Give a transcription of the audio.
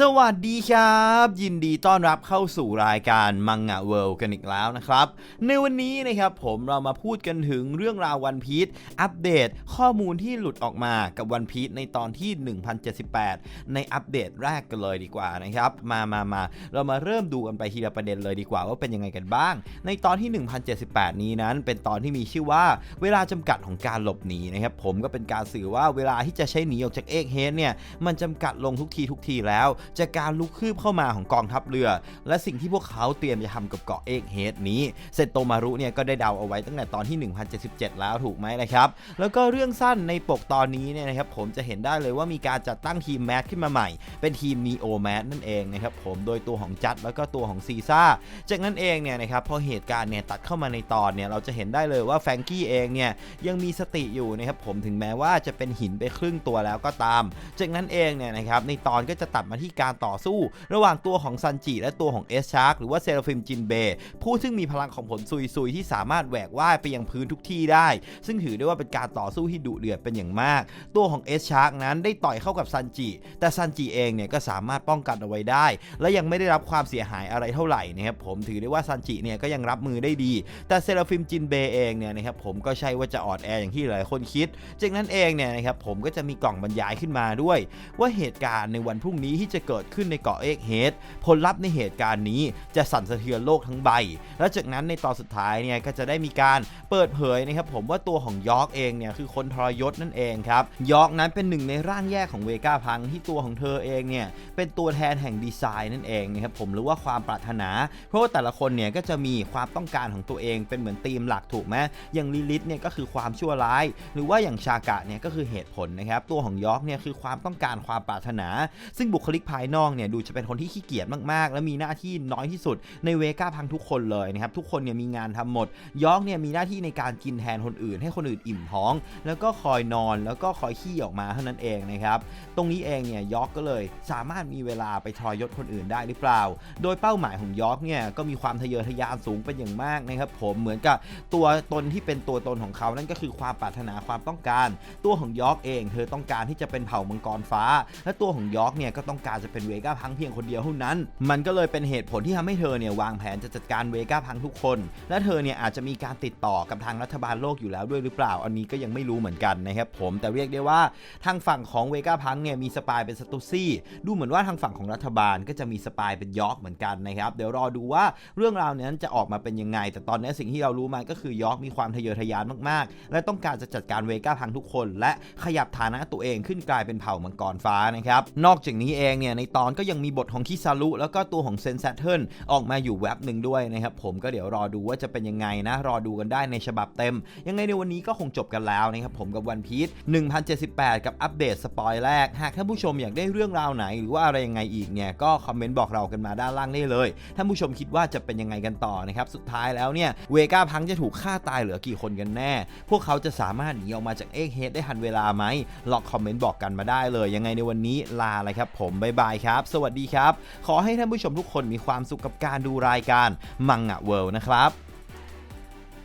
สวัสดีครับ ยินดีต้อนรับเข้าสู่รายการมังงะเวิลด์กันอีกแล้วนะครับ ในวันนี้นะครับผมเรามาพูดกันถึงเรื่องราววันพีชอัปเดตข้อมูลที่หลุดออกมากับวันพีชในตอนที่ 1078 ในอัปเดตแรกกันเลยดีกว่านะครับ มามามาเรามาเริ่มดูกันไปทีละประเด็นเลยดีกว่าว่าเป็นยังไงกันบ้าง ในตอนที่ 1078 นี้นั้น เป็นตอนที่มีชื่อว่าเวลาจำกัดของการหลบหนีนะครับผมก็เป็นการสื่อว่าเวลาที่จะใช้หนีออกจากเอกเฮดเนี่ยมันจำกัดลงทุกทีทุกทีแล้วจากการลุกคืบเข้ามาของกองทัพเรือ และสิ่งที่พวกเขาเตรียมจะทำกับเกาะเอกเฮดนี้เซโตมารุเนี่ยก็ได้เดาเอาไว้ตั้งแต่ตอนที่ 1077 แล้วถูกไหมนะครับแล้วก็เรื่องสั้นในปกตอนนี้เนี่ยนะครับผมจะเห็นได้เลยว่ามีการจัดตั้งทีมแมทขึ้นมาใหม่ เป็นทีมนีโอแมทนั่นเองนะครับผมโดยตัวของจัดแล้วก็ตัวของซีซ่าจากนั้นเองเนี่ยนะครับพอเหตุการณ์เนี่ยตัดเข้ามาในตอนเนี่ยเราจะเห็นได้เลยว่าแฟรงกี้เองเนี่ยยังมีสติอยู่นะครับผมถึงแม้ว่าจะเป็นหินไปครึ่งตัวแล้วก็ตาม จากนั้นเองเนี่ยนะครับในตอนก็จะตัดมาที่การต่อสู้ ระหว่างตัวของซันจิและตัวของเอสชาร์กหรือว่าเซราฟิมจินเบผู้ซึ่งมีพลังของผลซุยซุยๆที่สามารถแหวกว่ายไปยังพื้นทุกที่ได้ ซึ่งถือได้ว่าเป็นการต่อสู้ที่ดุเดือดเป็นอย่างมาก ตัวของเอสชาร์กนั้นได้ต่อยเข้ากับซันจิ แต่ซันจิเองเนี่ยก็สามารถป้องกันเอาไว้ได้ และยังไม่ได้รับความเสียหายอะไรเท่าไหร่นะครับผมถือได้ว่าซันจิเนี่ยก็ยังรับมือได้ดี แต่เซราฟิมจินเบเองเนี่ยนะครับผมก็ใช่ว่าจะอ่อนแออย่างที่หลายคนคิดจากนั้นเองเนี่ยนะครับผมก็จะมีกล่องบรรยายขึ้นมาด้วย ว่าเหตุการณ์ในวันพรุ่งนี้ที่จะเกิดขึ้นในเกาะเอกเฮดผลลัพธ์ในเหตุการณ์นี้จะสั่นสะเทือนโลกทั้งใบ และจากนั้นในตอนสุดท้ายเนี่ยก็จะได้มีการเปิดเผยนะครับผมว่าตัวของยอร์กเองเนี่ยคือคนทรยศนั่นเองครับยอร์กนั้นเป็นหนึ่งในร่างแยกของเวก้าพังที่ตัวของเธอเองเนี่ยเป็นตัวแทนแห่งดีไซน์นั่นเองนะครับผมหรือว่าความปรารถนา เพราะว่าแต่ละคนเนี่ยก็จะมีความต้องการของตัวเองเป็นเหมือนธีมหลักถูกไหมอย่างลิลิทเนี่ยก็คือความชั่วร้าย หรือว่าอย่างชากะเนี่ยก็คือเหตุผลนะครับตัวของยอร์กเนี่ยคือความต้องการความปรารถนา ซึ่งบุคลิกภายนอกเนี่ยดูจะเป็นคนที่ขี้เกียจมากๆ และมีหน้าที่น้อยที่สุดในเวก้าพังทุกคนเลยนะครับทุกคนเนี่ยมีงานทำหมดยอกเนี่ยมีหน้าที่ในการกินแทนคนอื่น ให้คนอื่นอิ่มท้อง แล้วก็คอยนอนแล้วก็คอยขี้ออกมาเท่านั้นเองนะครับตรงนี้เองเนี่ยยอกก็เลยสามารถมีเวลาไปทรยศคนอื่นได้หรือเปล่า โดยเป้าหมายของยอกเนี่ยก็มีความทะเยอทะยานสูงเป็นอย่างมากนะครับผมเหมือนกับตัวตนที่เป็นตัวตนของเขานั่นก็คือความปรารถนาความต้องการ ตัวของยอกเอง เธอต้องการที่จะเป็นเผ่ามังกรฟ้า และตัวของยอกเนี่ยก็ต้องการจะเป็นเวก้าพังเพียงคนเดียวเท่านั้น มันก็เลยเป็นเหตุผลที่ทำให้เธอเนี่ยวางแผนจะจัดการเวก้าพังทุกคน และเธอเนี่ยอาจจะมีการติดต่อกับทางรัฐบาลโลกอยู่แล้วด้วยหรือเปล่า อันนี้ก็ยังไม่รู้เหมือนกันนะครับผมแต่เรียกได้ว่าทางฝั่งของเวก้าพังเนี่ยมีสปายเป็นสตูซี่ดูเหมือนว่าทางฝั่งของรัฐบาลก็จะมีสปายเป็นยอร์กเหมือนกันนะครับเดี๋ยวรอดูว่าเรื่องราวนั้นจะออกมาเป็นยังไง แต่ตอนนี้สิ่งที่เรารู้มาก็คือยอร์กมีความทะเยอทะยานมากๆ และต้องการจะจัดการเวก้าพังทุกคน และขยับฐานะตัวเองขึ้นกลายเป็นเผ่ามังกรฟ้านะครับนอกจากนี้เองเนี่ยในตอนก็ยังมีบทของคิซารุแล้วก็ตัวของเซนแซทเทิลออกมาอยู่แว็บหนึ่งด้วยนะครับผมก็เดี๋ยวรอดูว่าจะเป็นยังไงนะ รอดูกันได้ในฉบับเต็ม ยังไงในวันนี้ก็คงจบกันแล้วนะครับผมกับวันพีช1078 กับอัปเดตสปอยแรก หากท่านผู้ชมอยากได้เรื่องราวไหน หรือว่าอะไรยังไงอีกเนี่ยก็คอมเมนต์บอกเรากันมาด้านล่างได้เลยท่านผู้ชมคิดว่าจะเป็นยังไงกันต่อนะครับสุดท้ายแล้วเนี่ยเวก้าพังจะถูกฆ่าตายเหลือกี่คนกันแน่ พวกเขาจะสามารถหนีออกมาจากเอ็กเฮดได้ทันเวลาไหมลองคอมเมนต์บอกกันมาได้เลย ยังไงในวันนี้ลาเลยครับผมบ๊ายบายครับ สวัสดีครับ ขอให้ท่านผู้ชมทุกคนมีความสุขกับการดูรายการมังงะเวิลด์นะครับ